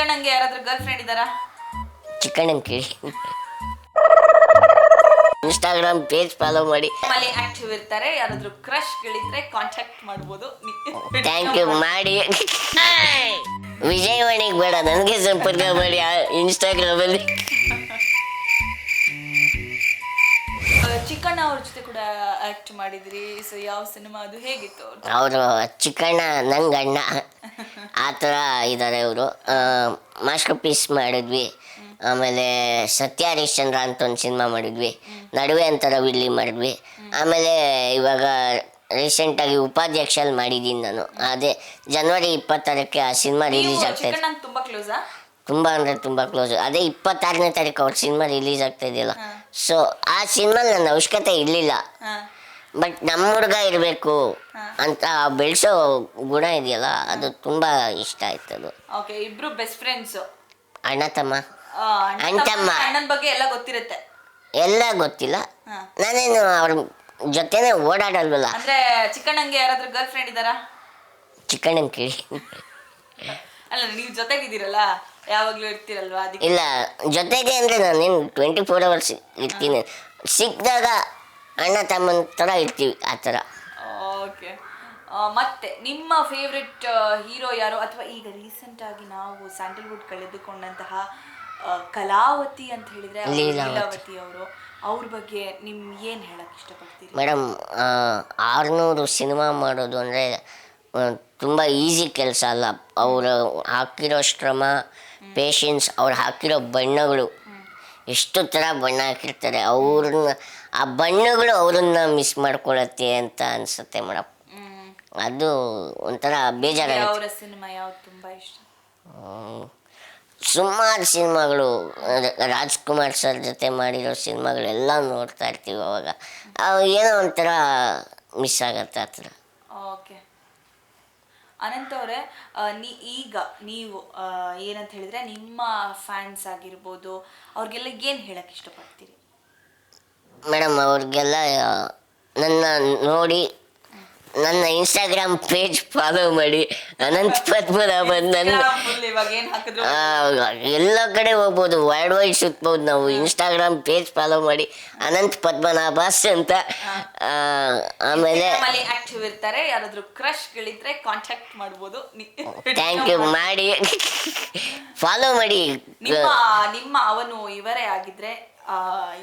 ಚಿಕ್ಕಣ್ಣಂಗೆ ಯಾರಾದ್ರೂ girlfriend ಇದ್ದಾರಾ? Chicken ಕೇಳಿ. ಇನ್ಸ್ಟಾಗ್ರಾಮ್ ಪೇಜ್ ಫಾಲೋ ಮಾಡಿ. ನಮ್ಮಲ್ಲಿ ಆಕ್ಟಿವ್ ಇರ್ತಾರೆ. ಯಾರಾದ್ರೂ ಕ್ರಶ್ ಗಳಿದ್ರೆ ಕಾಂಟ್ಯಾಕ್ಟ್ ಮಾಡ್ಬೋದು. ಥ್ಯಾಂಕ್ ಯು ಮಾಡಿ. ವಿಜಯವಾಣಿಗೆ ಬೇಡ ನನಗೆ ಸಂಪರ್ಕ ಮಾಡಿ ಇನ್ಸ್ಟಾಗ್ರಾಮಲ್ಲಿ ಚಿಕ್ಕಣ್ಣ ಅವ್ರ ಜೊತೆ ಕೂಡ ಆಕ್ಟ್ ಮಾಡಿದ್ರಿ. ಸೊ ಯಾವ ಸಿನಿಮಾ ಅದು ಹೇಗಿತ್ತು? ಅವರು ಚಿಕ್ಕಣ್ಣ ನಂಗೆ ಅಣ್ಣ ಆ ಥರ ಇದ್ದಾರೆ ಅವರು ಮಾಸ್ಟರ್ ಪೀಸ್ ಮಾಡಿದ್ವಿ. ಆಮೇಲೆ ಸತ್ಯ ಹರಿಶ್ಚಂದ್ರ ಅಂತ ಒಂದು ಸಿನಿಮಾ ಮಾಡಿದ್ವಿ. ನಡುವೆ ಅಂತರ ವಿಲ್ಲಿ ಮಾಡಿದ್ವಿ. ಆಮೇಲೆ ಇವಾಗ ರೀಸೆಂಟಾಗಿ ಉಪಾಧ್ಯಕ್ಷಲ್ಲಿ ಮಾಡಿದ್ದೀನಿ ನಾನು. ಅದೇ ಜನವರಿ ಇಪ್ಪತ್ತಾರಕ್ಕೆ ಆ ಸಿನಿಮಾ ರಿಲೀಸ್ ಆಗ್ತಾ ಇದೆ. ತುಂಬಾ ಅಂದರೆ ತುಂಬ ಕ್ಲೋಸ್ ಅದೇ ಇಪ್ಪತ್ತಾರನೇ ತಾರೀಕು ಅವ್ರ ಸಿನಿಮಾ ರಿಲೀಸ್ ಆಗ್ತಾ ಇದೆಯಲ್ಲ. ಸೊ ಆ ಸಿನಿಮಾ ನನ್ನ ಅವಶ್ಯಕತೆ ಇರಲಿಲ್ಲ. ಬಟ್ ನಮ್ಮ ಹುಡುಗ ಇರಬೇಕು. ಅಂತ ಬೆಳೆಸೋ ಗುಣ ಇದೆಯಲ್ಲ ಅದು ತುಂಬ ಇಷ್ಟ ಆಯ್ತು ಅದು. ಓಕೆ ಇಬ್ರು ಬೆಸ್ಟ್ ಫ್ರೆಂಡ್ಸ್ ಅಣ್ಣ ತಮ್ಮ. ಅಣ್ತಮ್ಮ. ಅಣ್ಣನ ಬಗ್ಗೆ ಎಲ್ಲ ಗೊತ್ತಿರುತ್ತೆ. ಎಲ್ಲ ಗೊತ್ತಿಲ್ಲ. ನಾನೇನು ಅವ್ರ ಜೊತೆನೇ ಓಡಾಡಲ್ವಲ್ಲ. ಅಂದ್ರೆ ಚಿಕ್ಕಣ್ಣಂಗೆ ಯಾರಾದ್ರೂ ಗರ್ಲ್ ಫ್ರೆಂಡ್ ಇದ್ದಾರಾ? ಚಿಕ್ಕಣ್ಣನ ಕೇಳಿ. ಅಲ್ಲ ನೀವು ಜೊತೆಗಿದ್ದೀರಲ್ಲ ಯಾವಾಗ್ಲೂ ಇರ್ತೀರಲ್ವಾ ಅದಕ್ಕೆ. ಇಲ್ಲ ಜೊತೆಗೆ ಅಂದರೆ ನಾನೇನು ಟ್ವೆಂಟಿ ಫೋರ್ ಅವರ್ಸ್ ಇರ್ತೀನಿ ಸಿಕ್ಕಿದಾಗ ಅಣ್ಣ ತಮ್ಮನ ಥರ ಇರ್ತೀವಿ ಆ ಥರ. ಓಕೆ. ಮತ್ತೆ ನಿಮ್ಮ ಫೇವ್ರೆಟ್ ಹೀರೋ ಯಾರು? ಅಥವಾ ಈಗ ರೀಸೆಂಟ್ ಆಗಿ ನಾವು ಸ್ಯಾಂಡಲ್ವುಡ್ ಕಳೆದುಕೊಂಡಂತಹ ಆ, ಕಲಾವತಿ ಅಂತ ಹೇಳಿದ್ರೆ ಅವ್ರು ಲೀಲಾವತಿ. ಲೀಲಾವತಿ ಅವರು ಅವ್ರ ಬಗ್ಗೆ ನಿಮ್ ಏನ್ ಹೇಳಕ್ ಇಷ್ಟಪಡ್ತೀರಿ? ಮೇಡಮ್ ಆರುನೂರು ಸಿನಿಮಾ ಮಾಡೋದು ಅಂದರೆ ತುಂಬ ಈಸಿ ಕೆಲಸ ಅಲ್ಲ. ಅವರು ಹಾಕಿರೋ ಶ್ರಮ ಪೇಷನ್ಸ್ ಅವ್ರು ಹಾಕಿರೋ ಬಣ್ಣಗಳು ಎಷ್ಟು ಥರ ಬಣ್ಣ ಹಾಕಿರ್ತಾರೆ ಅವ್ರನ್ನ ಆ ಬಣ್ಣಗಳು ಅವ್ರನ್ನ ಮಿಸ್ ಮಾಡ್ಕೊಳತ್ತೆ ಅಂತ ಅನಿಸುತ್ತೆ ಮೇಡಮ್ ಅದು ಒಂಥರ ಬೇಜಾರಾಗುತ್ತೆ. ಅವರ ಸಿನಿಮಾ ಯಾವ್ದು ತುಂಬಾ ಇಷ್ಟ? ಸುಮಾರು ಸಿನಿಮಾಗಳು ರಾಜ್ಕುಮಾರ್ ಸರ್ ಜೊತೆ ಮಾಡಿರೋ ಸಿನಿಮಾಗಳೆಲ್ಲ ನೋಡ್ತಾ ಇರ್ತೀವಿ ಅವಾಗ. ಏನೋ ಒಂಥರ ಮಿಸ್ ಆಗತ್ತೆ ಆ ಥರ. ಓಕೆ. ಅನಂತ್ ಅವರೇ ನೀ, ಈಗ ನೀವು ಏನಂತ ಹೇಳಿದ್ರೆ ನಿಮ್ಮ ಫ್ಯಾನ್ಸ್ ಆಗಿರ್ಬೋದು, ಅವ್ರಿಗೆಲ್ಲ ಏನು ಹೇಳಕ್ ಇಷ್ಟಪಡ್ತೀರಿ? ಮೇಡಮ್, ಅವ್ರಿಗೆಲ್ಲ ನನ್ನ ನೋಡಿ ನನ್ನ ಇನ್ಸ್ಟಾಗ್ರಾಮ್ ಪೇಜ್ ಫಾಲೋ ಮಾಡಿ. ಅನಂತ್ ಪದ್ಮನಾಭ ನನ್ನ ಎಲ್ಲ ಕಡೆ ಹೋಗ್ಬೋದು. ವರ್ಲ್ಡ್ ವೈಡ್ ಸುತ್ತಬಹುದು ನಾವು. ಇನ್ಸ್ಟಾಗ್ರಾಮ್ ಪೇಜ್ ಫಾಲೋ ಮಾಡಿ. ಅನಂತ್ ಪದ್ಮನಾಭಾಸ್ ಅಂತ. ಆಮೇಲೆ ಆಕ್ಟಿವ್ ಇರ್ತಾರೆ. ಯಾರಾದ್ರೂ ಕಾಂಟ್ಯಾಕ್ಟ್ ಮಾಡ್ಬೋದು. ಥ್ಯಾಂಕ್ ಯು ಮಾಡಿ. ಫಾಲೋ ಮಾಡಿ. ನಿಮ್ಮ ನಿಮ್ಮ ಅವನು ಇವರೇ ಆಗಿದ್ರೆ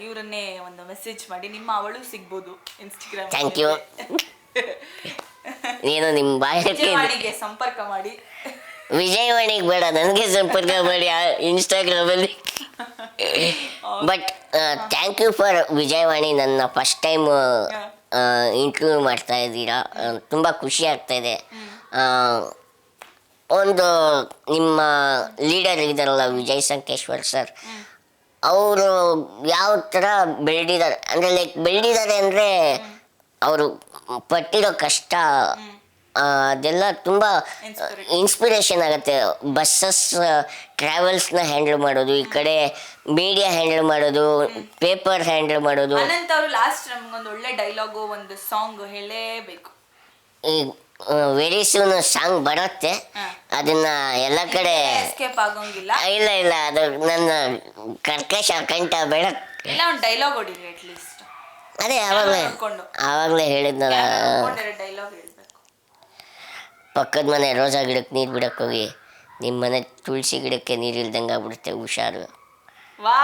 ಇವರನ್ನೇ ಒಂದು ಮೆಸೇಜ್ ಮಾಡಿ. ನಿಮ್ಮ ಅವಳು ಸಿಗ್ಬೋದು ಇನ್ಸ್ಟಾಗ್ರಾಮ್ ಥ್ಯಾಂಕ್ you. ನೀನು ನಿಮ್ಮ ಬಾಯಕ್ಕೆ ವಿಜಯವಾಣಿಗೆ ಸಂಪರ್ಕ ಮಾಡಿ. ವಿಜಯವಾಣಿಗೆ ಬೇಡ ನನಗೆ ಸಂಪರ್ಕ ಮಾಡಿ ಇನ್ಸ್ಟಾಗ್ರಾಮಲ್ಲಿ but thank you for Vijayavani ನನ್ನ ಫಸ್ಟ್ ಟೈಮ್ ಇಂಟರ್ವ್ಯೂ ಮಾಡ್ತಾ ಇದ್ದೀರಾ. ತುಂಬ ಖುಷಿ ಆಗ್ತಾ ಇದೆ. ಒಂದು ನಿಮ್ಮ ಲೀಡರ್ ಇದ್ದಾರಲ್ಲ ವಿಜಯ್ ಸಂಕೇಶ್ವರ್ ಸರ್ ಅವರು ಯಾವ ಥರ ಬೆಳೆದಿದ್ದಾರೆ? ಅಂದರೆ ಲೈಕ್ ಬೆಳೆದಿದ್ದಾರೆ ಅಂದರೆ ಅವರು ಪಟ್ಟಿರೋ ಕಷ್ಟ ಅದೆಲ್ಲ ತುಂಬ ಇನ್ಸ್ಪಿರೇಷನ್ ಆಗುತ್ತೆ. ಬಸ್ಸಸ್ ಟ್ರಾವೆಲ್ಸ್ನ ಹ್ಯಾಂಡಲ್ ಮಾಡೋದು ಈ ಕಡೆ ಮೀಡಿಯಾ ಹ್ಯಾಂಡಲ್ ಮಾಡೋದು ಪೇಪರ್ ಹ್ಯಾಂಡಲ್ ಮಾಡೋದು. ಅನಂತ್ ಅವರು ಲಾಸ್ಟ್ ನಮ್ಗೊಂದು ಒಳ್ಳೆ ಡೈಲಾಗು ಒಂದು ಸಾಂಗ್ ಹೇಳಲೇಬೇಕು. ಈ ವೆರಿ ಸೂನ್ ಸಾಂಗ್ ಬರುತ್ತೆ. ಅದನ್ನ ಎಲ್ಲ ಕಡೆ ಎಸ್ಕೇಪ್ ಆಗೋಂಗಿಲ್ಲ. ಇಲ್ಲ ಇಲ್ಲ ಅದು ನನ್ನ ಕರ್ಕಶ ಕಂಠ ಬೆಳಕ್. ಇಲ್ಲ ಒಂದು ಡೈಲಾಗ್ ಹೊಡಿರಿ ಅಟ್ ಲೀಸ್ಟ್ ಅದೇ ಅವಾಗಲೇ ಆವಾಗಲೇ ಹೇಳಿದ್ನಲ್ಲ. ಪಕ್ಕದ ಮನೆ ರೋಜಾ ಗಿಡಕ್ಕೆ ನೀರು ಬಿಡಕ್ಕೆ ಹೋಗಿ ನಿಮ್ಮ ಮನೆ ತುಳಸಿ ಗಿಡಕ್ಕೆ ನೀರು ಇಲ್ದಂಗೆ ಆಗ್ಬಿಡುತ್ತೆ ಹುಷಾರು. ವಾ